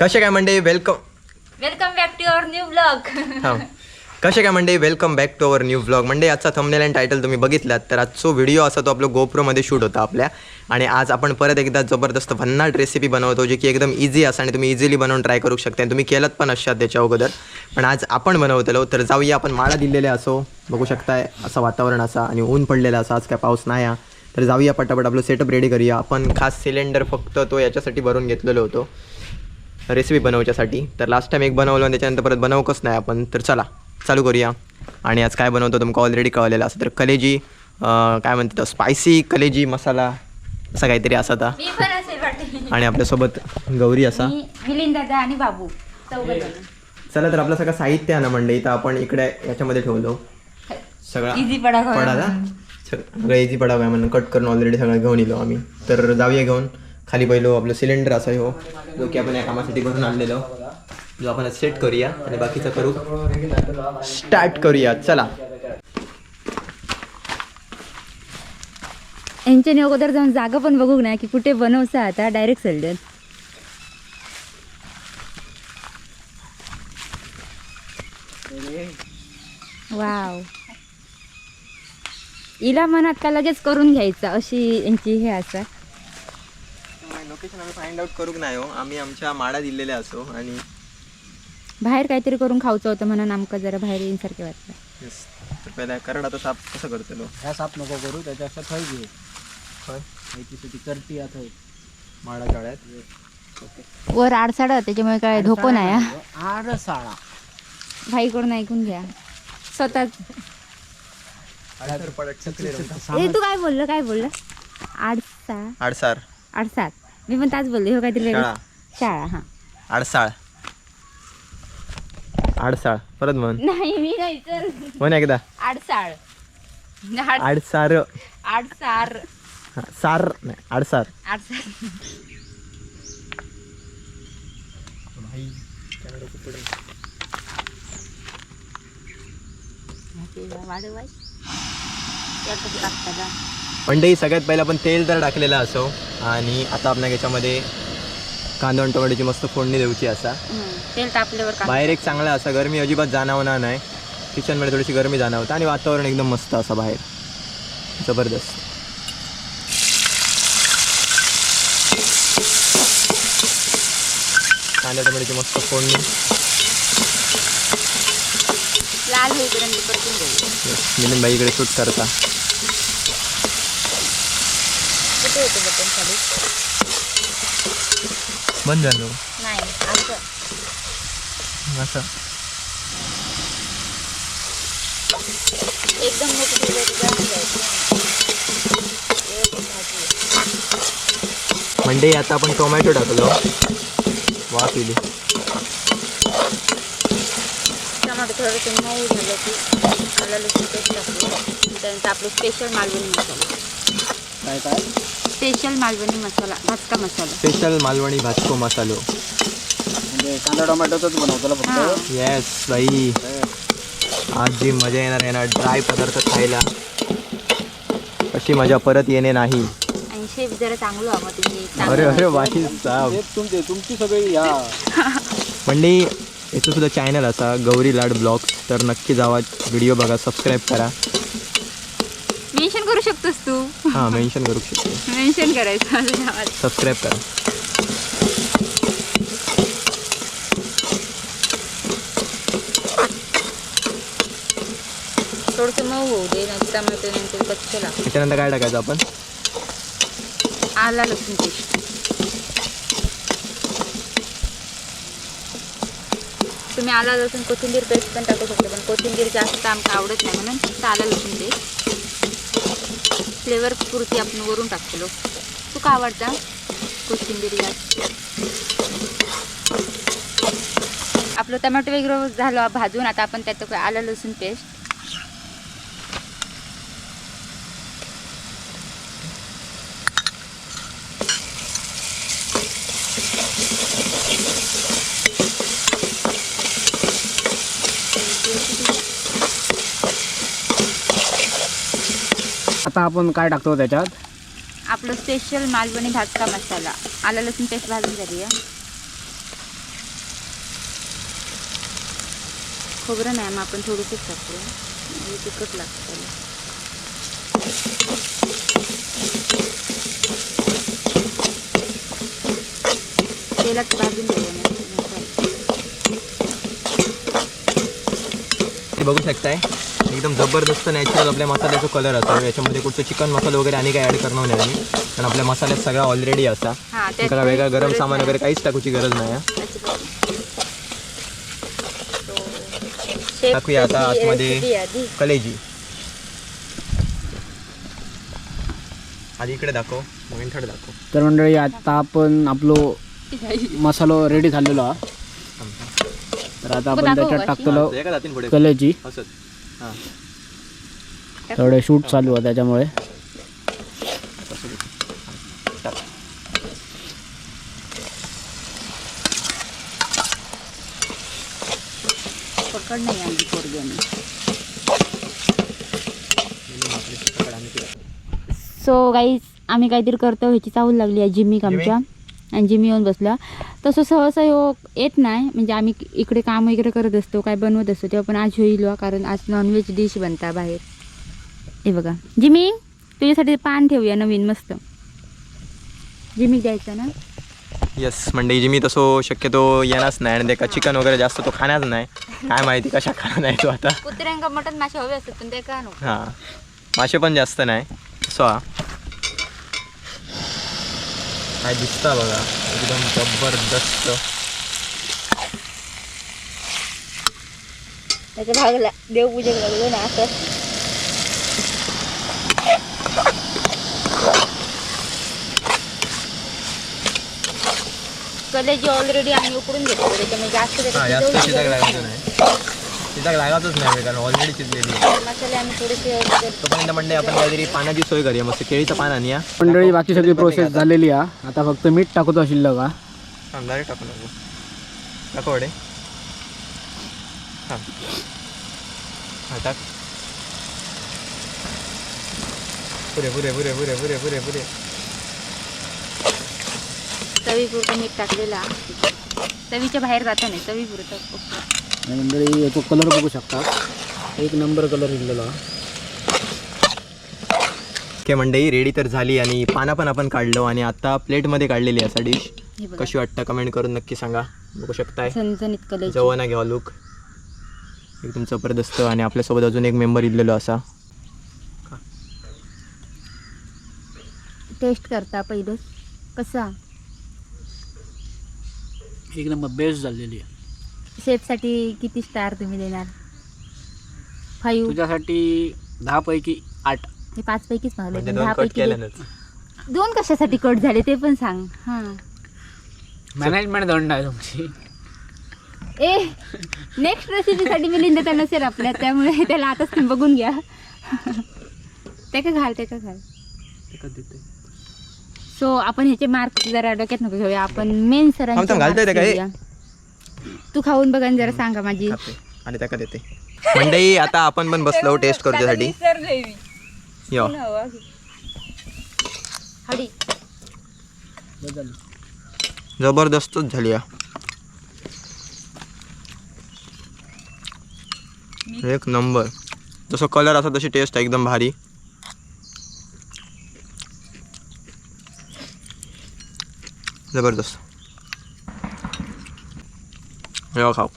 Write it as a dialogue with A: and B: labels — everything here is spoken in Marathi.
A: कसे काय मंडळी? Welcome
B: welcome back to your new blog
A: हां कसे काय मंडळी? Welcome back to our new vlog म्हणजे आजचा थंबनेल आणि टायटल तुम्ही बघितलात तर आजचो व्हिडिओ असा तो आपलं गोप्रोमध्ये शूट होता आपल्या. आणि आज आपण परत एकदा जबरदस्त भन्नाट रेसिपी बनवतो जी की एकदम इझी असं आणि तुम्ही इझिली बनवून ट्राय करू शकता. आणि तुम्ही केलं पण अशात त्याच्या अगोदर. पण आज आपण बनवतलो तर जाऊया आपण माळा दिलेले असो बघू शकताय असं वातावरण असा आणि ऊन पडलेलं असं आज काय पाऊस नाही. तर जाऊया पटापट आपलं सेटअप रेडी करूया. आपण खास सिलेंडर फक्त तो याच्यासाठी भरून घेतलेलो होतो. रेसिपी बनवच्यासाठी. तर लास्ट टाइम एक बनवलं आणि त्याच्यानंतर परत बनवकच नाही आपण. तर चला चालू करूया. आणि आज काय बनवतो तुमका ऑलरेडी कळलेलं असं. तर कलेजी काय म्हणतात स्पायसी कलेजी मसाला असा काहीतरी असा
B: वाटते
A: आणि आपल्यासोबत गौरी असा.
B: दादा आणि बाबू.
A: चला तर आपलं सगळं साहित्य आहे ना म्हणलं इथं आपण इकडे याच्यामध्ये ठेवलो. सगळा
B: इझी पडा
A: सगळं इझी पडा काय म्हणून कट करून ऑलरेडी सगळं घेऊन येलो आम्ही. तर जाऊया घेऊन. खाली पहिलो आपलं सिलेंडर असा हो जो की आपण या कामासाठी भरून आणलेलो. जो आपण सेट करूया आणि बाकीचं करू. स्टार्ट करूया चला.
B: यांच्यानी अगोदर जाऊन जागा पण बघू ना की कुठे बनवसा आता डायरेक्ट सिलेंडर वाव इला मनात का लगेच करून घ्यायचं अशी यांची हे असं.
A: लोकेशन आम्ही फाइंड आउट करूक नाही हो. आम्ही आमच्या माडा दिलेल्या असो आणि
B: बाहेर काहीतरी करून खाऊचं होतं म्हणून आमका जरा बाहेर येईनसारखे वाटलं.
A: Yes, तर पहिला करड आता साफ कसं करतलो
C: ह्या साप नको करू त्याच्यापेक्षा थंय घे. माहिती करती थंय
A: माडा जाळ्यात?
B: वर आडसाड त्याच्यामुळे काय धोको नाही हा.
C: आर साळा
B: भाईकडून ऐकून घ्या. स्वतः ए तू काय बोललं काय बोललं? आडसा
A: आडसार.
B: आडसात मी पण ताच बोलले हो काहीतरी वेगळं.
A: शाळा.
B: शाळा हा.
A: आडसाळ. आडसाळ. परत म्हण.
B: नाही मी नाही तर
A: म्हण एकदा.
B: आडसाळ. आड-
A: आडसार.
B: आडसार.
A: हा, सार. नाही आडसार.
B: आडसार. वाढवाय यातच टाकता का
A: मंडई सगळ्यात पहिला आपण तेल तर टाकलेलं असो. आणि आता आपण याच्यामध्ये कांदा आणि टोमॅटोची मस्त फोडणी देऊची असा.
B: तेल तापल्यावर कांदा.
A: बाहेर एक चांगला असा गरमी अजिबात जाणवणार नाही. किचनमध्ये थोडीशी गरमी जाणवतं आणि वातावरण एकदम मस्त असं बाहेर. जबरदस्त. कांदा टोमॅटोची मस्त फोडणी.
B: लाल होईपर्यंत परतून
A: इकडे शूट करता.
B: कुठे होतं बटन खाली?
A: बंद झालो.
B: नाही असं.
A: असं.
B: एकदम मोठी ठेवलं की जास्त जायचं. व्यवस्थित भाजी.
A: म्हणजे आता आपण टोमॅटो टाकलो. वा पिली
B: टमाटर थोडंसं मऊ झालं की आलं लसूण पेस्ट टाकली त्यानंतर आपलं स्पेशल मालवणी मसाला.
C: काय काय?
B: स्पेशल मालवणी मसाला भाजका मसाला.
A: स्पेशल मालवणी भाजको मसालो.
C: म्हणजे कांदा टोमॅटोच बनवतो
B: हां
C: फक्त?
A: येस बाई. आज जी मजा येणार आहे ना ड्राय पदार्थ खायला. अशी मजा परत येणे नाही.
B: आणि शेफ जरा चांगलं हवं तुम्ही
A: अरे अरे वाही साहेब.
C: तुमचे तुमची सगळी या.
A: म्हणजे याचं सुद्धा चॅनल असा गौरी लाड ब्लॉग्स. तर नक्की जावा व्हिडिओ बघा सबस्क्राईब करा.
B: मेन्शन करू शकतोस तू?
A: हां मेन्शन करू शकतो.
B: मेन्शन करायचं माझ्या
A: सबस्क्राईब करा.
B: थोडंसं मऊ होऊ दे नाही टमाटर नंतर कच्चं लागतं.
A: त्याच्यानंतर काय टाकायचं आपण?
B: आला लसूण पेस्ट. तुम्ही आला लसूण कोथिंबीर पेस्ट पण टाकू शकता पण कोथिंबीर जास्त आमका आवडत नाही म्हणून फक्त आला लसूण पेस्ट. फ्लेवर पुरती आपण वरून टाकतो तू का आवडता कोथिंबीर या आपलं टमॅटो वगैरे झालं भाजून आता आपण त्यात आलं लसूण पेस्ट
C: आता आपण काय टाकतो त्याच्यात?
B: आपलं स्पेशल मालवणी भाजका मसाला. आला लसूण पेस्ट भाजून झाली खोबरं नाही मग आपण थोडीशीच टाकतो म्हणजे तिखट लागतं त्याला. तेलात भाजून
A: घ्यायला बघू शकताय? एकदम जबरदस्त नॅचरल आपल्या मसाल्याचा कलर असा याच्यामध्ये कुठचं चिकन मसाला वगैरे आणि काही ॲड करणार नाही आम्ही. कारण आपल्या मसाल्यात सगळा ऑलरेडी असा
B: हा
A: त्याला वेगळा गरम सामान. वगैरे काहीच टाकूची गरज नाही आहे. टाकूया आता आतमध्ये. कलेजी. आधी इकडे दाखव नवीन थड दाखव.
C: तर मंडळी आता आपण आपलो मसालो रेडी झालेलो हा तर आता आपण
B: दाखव
C: त्याच्यात
B: कशी?
C: टाकतलो
A: हां.
C: थोडे शूट चालू आहे त्याच्यामुळे.
A: टाक.
B: पकड नाही आणली पोरग्याने सो गाईज आम्ही काहीतरी करतो ह्याची चावल लागली आहे जिम्मीक आमच्या. आणि जिम्मी येऊन बसला. तसं सहसा ह्यो येत नाही. म्हणजे आम्ही इकडे काम वगैरे करत असतो काय बनवत असतो तेव्हा पण आज होईल हो, कारण आज नॉनव्हेज डिश बनता बाहेर. हे बघा. जिमी तुझ्यासाठी पान ठेवूया नवीन मस्त. जिमीक द्यायचा ना?
A: येस म्हणजे जी मी तसं शक्यतो येणारच नाही आणि त्याका चिकन वगैरे जास्त तो खाणार नाही. काय माहिती कशा खाणार नाही तो आता.
B: कुत्र्यांका मटन मासे हवे असतात पण ते का नको?
A: हां. मासे पण जास्त नाही. सो हा काय दिसता बघा. एकदम जबरदस्त.
B: त्याच्या भागला देवपूजेक लागलो ना असं. कलेजी ऑलरेडी आम्ही उकडून घेतो त्याच्यामुळे जास्त त्याच्यात
A: जास्त नाही. शिजाक लागायचंच नाही कारण ऑलरेडी
B: वगैरे
A: तोपर्यंत म्हणजे आपण काहीतरी पाण्याची सोय करूया. मस्त केळीचं पान आणूया.
C: मंडळी बाकी सगळी प्रोसेस झालेली आहे. आता फक्त मीठ टाकतो शिल्लक का
A: हां डायरेक्ट टाकू. नको टाकू वडे. हां. हां टाक. पुरे पुरे पुरे पुरे पुरे पुरे पुरे.
B: चवीपुरतं मीठ टाकलेला चवीच्या बाहेर जातं नाही ओके
C: आणि मंडळी याचा कलर बघू शकता. एक नंबर कलर निघलेला.
A: ओके मंडई रेडी तर झाली आणि पानं पण आपण काढलो आणि आता प्लेटमध्ये काढलेली आहे असा डिश कशी वाटतं कमेंट करून नक्की सांगा. बघू शकताय. जवळ घ्या लुक एकदम जबरदस्त आणि आपल्यासोबत अजून एक मेंबर इलेलो असा.
B: टेस्ट करता पहिलं. कसा?
C: एक नंबर बेस्ट झालेली आहे.
B: शेफसाठी किती स्टार तुम्ही देणार? फाईव्ह
C: तुझ्यासाठी दहा पैकी आठ.
B: हे पाच पैकीच मागले
A: म्हणजे दोन
B: दहा
A: कट
B: पैकी
A: केल्यानंच
B: दोन कशासाठी कट झाले ते पण सांग. हां.
C: मॅनेजमेंट दंड आहे तुमची.
B: ए नेक्स्ट रेसिपीसाठी मी लिहिलं नसेल आपल्या त्यामुळे त्याला आताच तुम्ही बघून घ्या. ते का घाल ते का घाल? सो आपण ह्याचे मार्क जरा डोक्यात नको घेऊया. आपण मेन
A: थांब, थांब, घालतोय ते काय?
B: सरांची तू खाऊन बघा आणि जरा सांगा माझी.
A: खाते. आणि त्याका देते मंडई आता आपण पण बसलो टेस्ट करण्यासाठी यो.
B: हडी
A: जबरदस्तच झाली हा. एक नंबर. जसं कलर असा तशी टेस्ट आहे एकदम भारी. जबरदस्त. 你好